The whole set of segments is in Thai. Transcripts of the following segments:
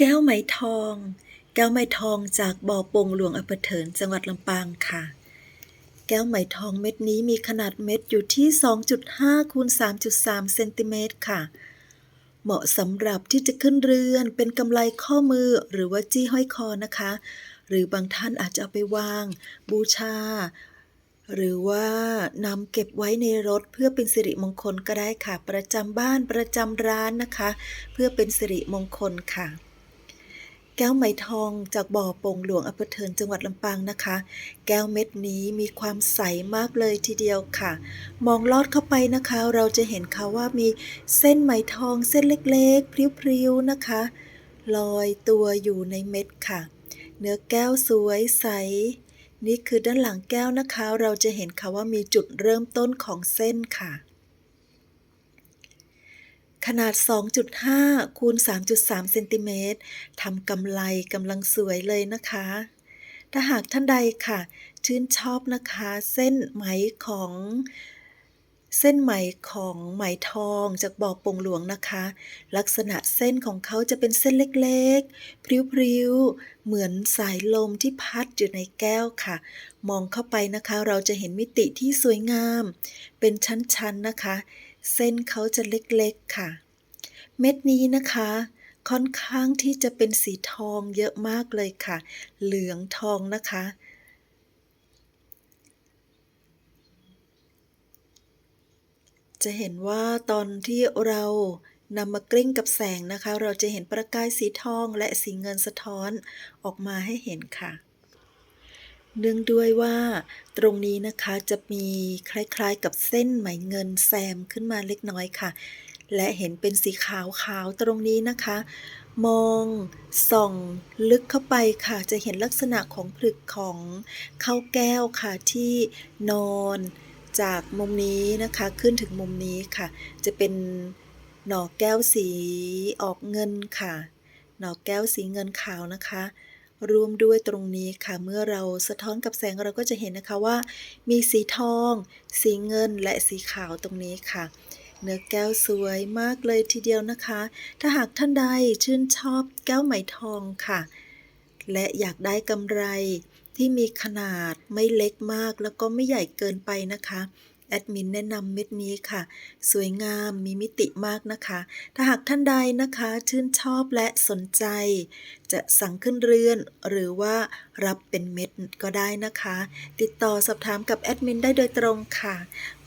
แก้วไหมทอง แก้วไหมทองจากบ่อปงหลวงอำเภอเถินจังหวัดลำปางค่ะ แก้วไหมทองเม็ดนี้มีขนาดเม็ดอยู่ที่ 2.5คูณ3.3เซนติเมตรค่ะ เหมาะสำหรับที่จะขึ้นเรือนเป็นกำไลข้อมือหรือว่าจี้ห้อยคอนะคะ หรือบางท่านอาจจะเอาไปวาง บูชา หรือว่านำเก็บไว้ในรถเพื่อเป็นสิริมงคลก็ได้ค่ะ ประจำบ้านประจำร้านนะคะ เพื่อเป็นสิริมงคลค่ะ แก้วไหมทองจากบ่อโป่งหลวงอำเภอเถินจังหวัดลำปางนะคะ แก้วเม็ดนี้มีความใสมากเลยทีเดียวค่ะ มองลอดเข้าไปนะคะ เราจะเห็นค่ะว่ามีเส้นไหมทองเส้นเล็กๆ พริ้วๆนะคะ ลอยตัวอยู่ในเม็ดค่ะ เนื้อแก้วสวยใส นี่คือด้านหลังแก้วนะคะ เราจะเห็นค่ะว่ามีจุดเริ่มต้นของเส้นค่ะ ขนาด 2.5 คูณ 3.3 เซนติเมตรทำกำไลกำลังสวยเลยนะคะ ถ้าหากท่านใดค่ะ ชื่นชอบนะคะ เส้นไหมของเส้นไหมของไหมทองจากบ่อปงหลวงนะคะ ลักษณะเส้นของเขาจะเป็นเส้นเล็กๆ พริ้วๆ เหมือนสายลมที่พัดอยู่ในแก้วค่ะ มองเข้าไปนะคะเราจะเห็นมิติที่สวยงาม เป็นชั้นๆนะคะ เส้นเขาจะเล็กๆค่ะ เม็ดนี้นะคะ ค่อนข้างที่จะเป็นสีทองเยอะมากเลยค่ะ เหลืองทองนะคะ จะเห็นว่าตอนที่เรานำมากลิ้งกับแสงนะคะ เราจะเห็นประกายสีทองและสีเงินสะท้อนออกมาให้เห็นค่ะ เนื่องด้วยว่าตรงนี้นะคะจะมีคล้ายๆกับเส้นไหมเงินแซมขึ้นมาเล็กน้อยค่ะ และเห็นเป็นสีขาวๆตรงนี้นะคะ มองส่องลึกเข้าไปค่ะ จะเห็นลักษณะของผลึกของข้าวแก้วค่ะที่นอนจากมุมนี้นะคะขึ้นถึงมุมนี้ค่ะ จะเป็นหน่อแก้วสีออกเงินค่ะ หน่อแก้วสีเงินขาวนะคะ รวมด้วยตรงนี้ค่ะ เมื่อเราสะท้อนกับแสงเราก็จะเห็นนะคะว่า มีสีทอง สีเงินและสีขาวตรงนี้ค่ะ เนื้อแก้วสวยมากเลยทีเดียวนะคะ ถ้าหากท่านใดชื่นชอบแก้วไหมทองค่ะ และอยากได้กำไรที่มีขนาดไม่เล็กมากแล้วก็ไม่ใหญ่เกินไปนะคะ แอดมินแนะนำเม็ดนี้ค่ะ สวยงามมีมิติมากนะคะ ถ้าหากท่านใดนะคะชื่นชอบและสนใจ จะสั่งขึ้นเรือน หรือว่ารับเป็นเม็ดก็ได้นะคะ ติดต่อสอบถามกับแอดมินได้โดยตรงค่ะ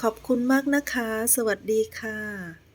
ขอบคุณมากนะคะ สวัสดีค่ะ